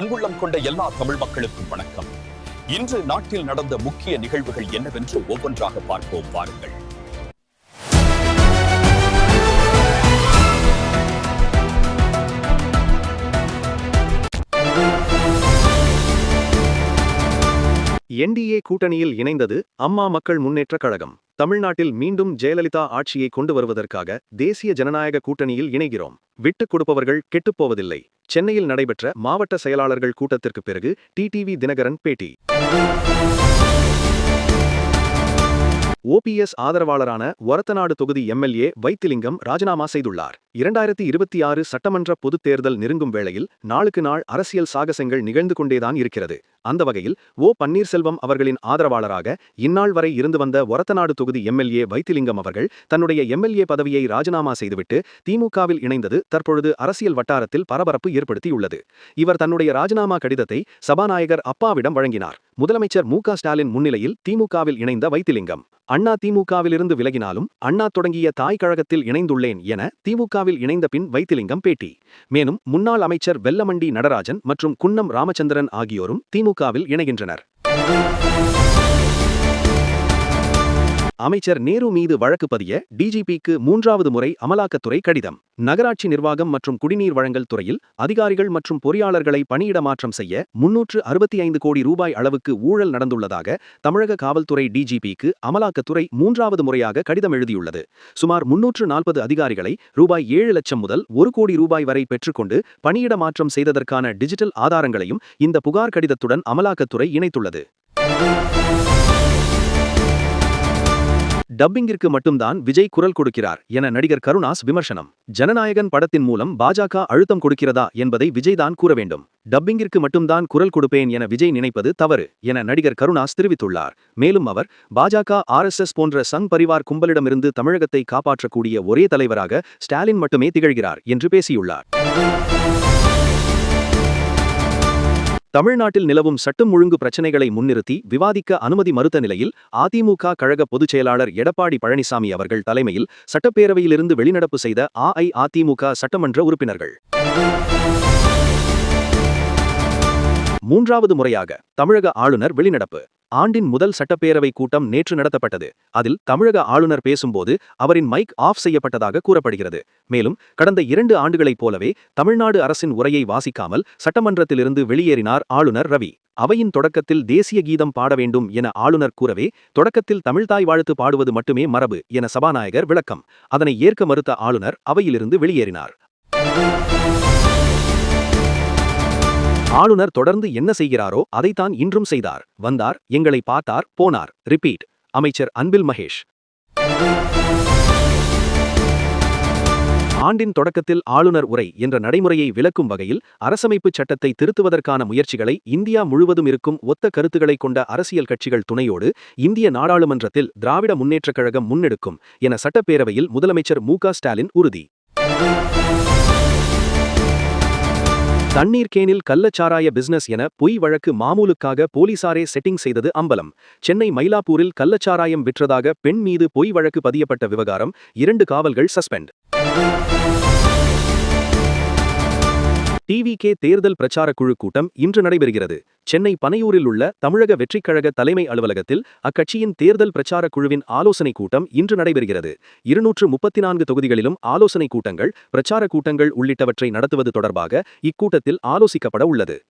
அன்புள்ளம் கொண்ட எல்லா தமிழ் மக்களுக்கும் வணக்கம். இன்று நாட்டில் நடந்த முக்கிய நிகழ்வுகள் என்னவென்று ஒவ்வொன்றாக பார்ப்போம் வாருங்கள். என்டிஏ கூட்டணியில் இணைந்தது அம்மா மக்கள் முன்னேற்ற கழகம். தமிழ்நாட்டில் மீண்டும் ஜெயலலிதா ஆட்சியை கொண்டு வருவதற்காக தேசிய ஜனநாயக கூட்டணியில் இணைகிறோம். விட்டுக் கொடுப்பவர்கள் கெட்டுப்போவதில்லை சென்னையில் நடைபெற்ற மாவட்ட செயலாளர்கள் கூட்டத்திற்கு பிறகு டிடிவி தினகரன் பேட்டி ஓபிஎஸ் ஆதரவாளரான ஒரத்தநாடு தொகுதி எம்எல்ஏ வைத்திலிங்கம் ராஜினாமா செய்துள்ளார். இரண்டாயிரத்தி இருபத்தி ஆறு சட்டமன்ற பொதுத் தேர்தல் நெருங்கும் வேளையில் நாளுக்கு நாள் அரசியல் சாகசங்கள் நிகழ்ந்து கொண்டேதான் இருக்கிறது. அந்த வகையில் ஓ பன்னீர்செல்வம் அவர்களின் ஆதரவாளராக இந்நாள் வரை இருந்து வந்த ஒரத்தநாடு தொகுதி எம்எல்ஏ வைத்திலிங்கம் அவர்கள் தன்னுடைய எம்எல்ஏ பதவியை ராஜினாமா செய்துவிட்டு திமுகவில் இணைந்தது தற்பொழுது அரசியல் வட்டாரத்தில் பரபரப்பு ஏற்படுத்தியுள்ளது. இவர் தன்னுடைய ராஜினாமா கடிதத்தை சபாநாயகர் அப்பாவிடம் வழங்கினார். முதலமைச்சர் மு ஸ்டாலின் முன்னிலையில் திமுகவில் இணைந்த வைத்திலிங்கம். அண்ணா திமுகவிலிருந்து விலகினாலும் அண்ணா தொடங்கிய தாய் கழகத்தில் இணைந்துள்ளேன் என திமுகவில் இணைந்த பின் வைத்திலிங்கம் பேட்டி. மேலும் முன்னாள் அமைச்சர் வெல்லமண்டி நடராஜன் மற்றும் குன்னம் ராமச்சந்திரன் ஆகியோரும் திமுகவில் இணைகின்றனர். அமைச்சர் நேரு மீது வழக்கு பதிய டிஜிபிக்கு மூன்றாவது முறை அமலாக்கத்துறை கடிதம். நகராட்சி நிர்வாகம் மற்றும் குடிநீர் வழங்கல் துறையில் அதிகாரிகள் மற்றும் பொறியாளர்களை பணியிட மாற்றம் செய்ய முன்னூற்று அறுபத்தி ஐந்து கோடி ரூபாய் அளவுக்கு ஊழல் நடந்துள்ளதாக தமிழக காவல்துறை டிஜிபிக்கு அமலாக்கத்துறை மூன்றாவது முறையாக கடிதம் எழுதியுள்ளது. சுமார் முன்னூற்று நாற்பது அதிகாரிகளை ரூபாய் ஏழு லட்சம் முதல் ஒரு கோடி ரூபாய் வரை பெற்றுக்கொண்டு பணியிட மாற்றம் செய்ததற்கான டிஜிட்டல் ஆதாரங்களையும் இந்த புகார் கடிதத்துடன் அமலாக்கத்துறை இணைத்துள்ளது. டப்பிங்கிற்கு மட்டும்தான் விஜய் குரல் கொடுக்கிறார் என நடிகர் கருணாஸ் விமர்சனம். ஜனநாயகன் படத்தின் மூலம் பாஜக அழுத்தம் கொடுக்கிறதா என்பதை விஜய் தான் கூற வேண்டும். டப்பிங்கிற்கு மட்டும்தான் குரல் கொடுப்பேன் என விஜய் நினைப்பது தவறு என நடிகர் கருணாஸ் தெரிவித்துள்ளார். மேலும் அவர் பாஜக ஆர்எஸ்எஸ் போன்ற சங் பரிவார் கும்பலிடமிருந்து தமிழகத்தை காப்பாற்றக்கூடிய ஒரே தலைவராக ஸ்டாலின் மட்டுமே திகழ்கிறார் என்று பேசியுள்ளார். தமிழ்நாட்டில் நிலவும் சட்டம் ஒழுங்கு பிரச்சினைகளை முன்னிறுத்தி விவாதிக்க அனுமதி மறுத்த நிலையில் அதிமுக கழக பொதுச் செயலாளர் எடப்பாடி பழனிசாமி அவர்கள் தலைமையில் சட்டப்பேரவையிலிருந்து வெளிநடப்பு செய்த அஇஅதிமுக சட்டமன்ற உறுப்பினர்கள். மூன்றாவது முறையாக தமிழக ஆளுநர் வெளிநடப்பு. ஆண்டின் முதல் சட்டப்பேரவை கூட்டம் நேற்று நடத்தப்பட்டது. அதில் தமிழக ஆளுநர் பேசும்போது அவரின் மைக் ஆஃப் செய்யப்பட்டதாக கூறப்படுகிறது. மேலும் கடந்த இரண்டு ஆண்டுகளைப் போலவே தமிழ்நாடு அரசின் உரையை வாசிக்காமல் சட்டமன்றத்திலிருந்து வெளியேறினார் ஆளுநர் ரவி. அவையின் தொடக்கத்தில் தேசிய கீதம் பாட வேண்டும் என ஆளுநர் கூறவே தொடக்கத்தில் தமிழ்தாய் வாழ்த்து பாடுவது மட்டுமே மரபு என சபாநாயகர் விளக்கம். அதனை ஏற்க மறுத்த ஆளுநர் அவையிலிருந்து வெளியேறினார். ஆளுநர் தொடர்ந்து என்ன செய்கிறாரோ அதைத்தான் இன்றும் செய்தார். வந்தார் எங்களை பார்த்தார் போனார். ரிப்பீட் அமைச்சர் அன்பில் மகேஷ். ஆண்டின் தொடக்கத்தில் ஆளுநர் உரை என்ற நடைமுறையை விளக்கும் வகையில் அரசமைப்புச் சட்டத்தை திருத்துவதற்கான முயற்சிகளை இந்தியா முழுவதும் இருக்கும் ஒத்த கருத்துக்களை கொண்ட அரசியல் கட்சிகள் துணையோடு இந்திய நாடாளுமன்றத்தில் திராவிட முன்னேற்றக் கழகம் முன்னெடுக்கும் என சட்டப்பேரவையில் முதலமைச்சர் மு ஸ்டாலின் உறுதி. தண்ணீர் கேனில் கள்ளச்சாராய பிசினஸ் என பொய் வழக்கு மாமூலுக்காக போலீசாரே செட்டிங் செய்தது அம்பலம். சென்னை மயிலாப்பூரில் கள்ளச்சாராயம் விற்றதாக பெண் மீது பொய் வழக்கு பதியப்பட்ட விவகாரம் இரண்டு காவல்கள் சஸ்பெண்ட் டிவிகே தேர்தல் பிரச்சார குழு கூட்டம் இன்று நடைபெறுகிறது. சென்னை பனையூரில் உள்ள தமிழக வெற்றிக் கழக தலைமை அலுவலகத்தில் அக்கட்சியின் தேர்தல் பிரச்சார குழுவின் ஆலோசனைக் கூட்டம் இன்று நடைபெறுகிறது. இருநூற்று முப்பத்தி நான்கு தொகுதிகளிலும் ஆலோசனைக் கூட்டங்கள் பிரச்சார கூட்டங்கள் உள்ளிட்டவற்றை நடத்துவது தொடர்பாக இக்கூட்டத்தில் ஆலோசிக்கப்பட உள்ளது.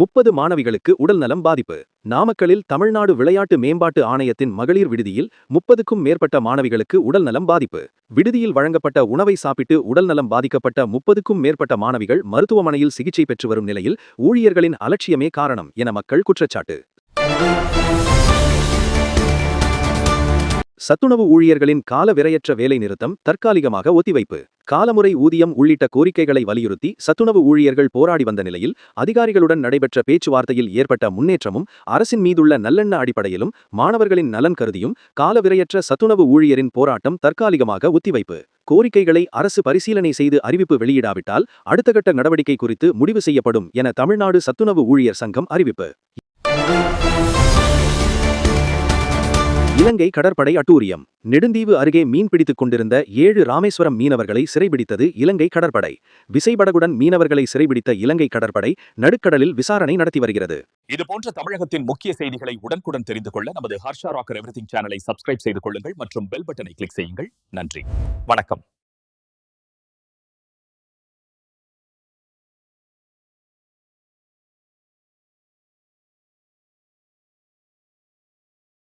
முப்பது மாணவிகளுக்கு உடல்நலம் பாதிப்பு. நாமக்கலில் தமிழ்நாடு விளையாட்டு மேம்பாட்டு ஆணையத்தின் மகளிர் விடுதியில் முப்பதுக்கும் மேற்பட்ட மாணவிகளுக்கு உடல்நலம் பாதிப்பு. விடுதியில் வழங்கப்பட்ட உணவை சாப்பிட்டு உடல்நலம் பாதிக்கப்பட்ட முப்பதுக்கும் மேற்பட்ட மாணவிகள் மருத்துவமனையில் சிகிச்சை பெற்று வரும் நிலையில் ஊழியர்களின் அலட்சியமே காரணம் என மக்கள் குற்றச்சாட்டு. சத்துணவு ஊழியர்களின் கால விரையற்ற வேலை நிறுத்தம் தற்காலிகமாக ஒத்திவைப்பு. காலமுறை ஊதியம் உள்ளிட்ட கோரிக்கைகளை வலியுறுத்தி சத்துணவு ஊழியர்கள் போராடி வந்த நிலையில் அதிகாரிகளுடன் நடைபெற்ற பேச்சுவார்த்தையில் ஏற்பட்ட முன்னேற்றமும் அரசின் மீதுள்ள நல்லெண்ண அடிப்படையிலும் மாணவர்களின் நலன் கருதியும் காலவிரையற்ற சத்துணவு ஊழியரின் போராட்டம் தற்காலிகமாக ஒத்திவைப்பு. கோரிக்கைகளை அரசு பரிசீலனை செய்து அறிவிப்பு வெளியிடாவிட்டால் அடுத்த கட்ட நடவடிக்கை குறித்து முடிவு செய்யப்படும் என தமிழ்நாடு சத்துணவு ஊழியர் சங்கம் அறிவிப்பு. இலங்கை கடற்படை அட்டூரியம். நெடுந்தீவு அருகே மீன் பிடித்துக் கொண்டிருந்த ஏழு ராமேஸ்வரம் மீனவர்களை சிறைபிடித்தது இலங்கை கடற்படை. விசைபடகுடன் மீனவர்களை சிறைபிடித்த இலங்கை கடற்படை நடுக்கடலில் விசாரணை நடத்தி வருகிறது. இது போன்ற தமிழகத்தின் முக்கிய செய்திகளை உடனுக்குடன் தெரிந்து கொள்ள நமது ஹர்ஷா ராக்கர் எவ்ரிதிங் சேனலை சப்ஸ்கிரைப் செய்து கொள்ளுங்கள் மற்றும் பெல் பட்டனை கிளிக் செய்யுங்கள். நன்றி. வணக்கம்.